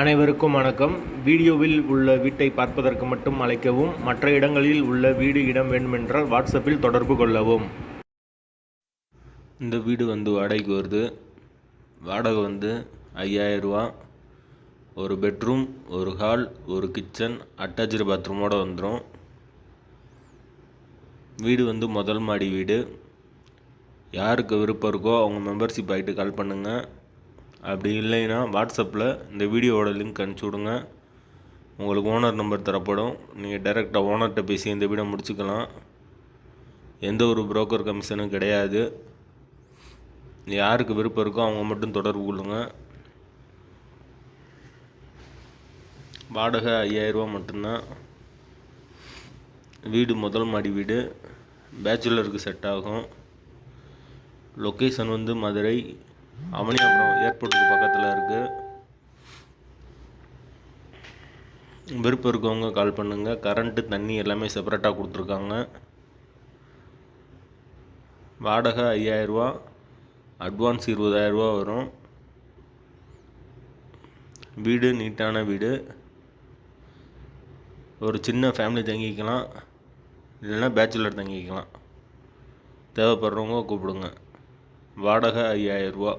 அனைவருக்கும் வணக்கம். வீடியோவில் உள்ள வீட்டை பார்ப்பதற்கு மட்டும் அழைக்கவும் மற்ற இடங்களில் உள்ள வீடு இடம் வேண்டுமென்றால் வாட்ஸ்அப்பில் தொடர்பு கொள்ளவும். இந்த வீடு வந்து வாடகைக்கு வருது. வாடகை வந்து ஐயாயிரரூவா ஒரு பெட்ரூம் ஒரு ஹால் ஒரு கிச்சன் அட்டாச்சு பாத்ரூமோடு வந்துடும் வீடு வந்து முதல் மாடி வீடு. யாருக்கு விருப்பம் இருக்கோ அவங்க மெம்பர்ஷிப் ஆகிட்டு கால் பண்ணுங்கள் அப்படி இல்லைன்னா வாட்ஸ்அப்பில் இந்த வீடியோவோட லிங்க் அனுப்பிச்சி விடுங்க. உங்களுக்கு ஓனர் நம்பர் தரப்படும். நீங்கள் டைரெக்டாக ஓனர்கிட்ட பேசி இந்த வீடை முடிச்சுக்கலாம். எந்த ஒரு புரோக்கர் கமிஷனும் கிடையாது. யாருக்கு விருப்பம் இருக்கோ அவங்க மட்டும் தொடர்பு கொள்ளுங்கள் வாடகை ஐயாயிரரூபா மட்டும்தான். வீடு முதல் மாடி வீடு. பேச்சுலருக்கு செட் ஆகும். லொக்கேஷன் வந்து மதுரை அவனியாபுரம் ஏர்போர்ட்டுக்கு பக்கத்தில் இருக்குது விருப்பம் இருக்கவங்க கால் பண்ணுங்கள் கரண்ட்டு தண்ணி எல்லாமே செப்பரேட்டாக கொடுத்துருக்காங்க. வாடகை ஐயாயிரரூவா அட்வான்ஸ் இருபதாயிரரூவா வரும். வீடு நீட்டான வீடு. ஒரு சின்ன ஃபேமிலி தங்கிக்கலாம். இல்லைன்னா பேச்சுலர் தங்கிக்கலாம். தேவைப்படுறவங்க கூப்பிடுங்க. வாடகை ஐயாயிரரூவா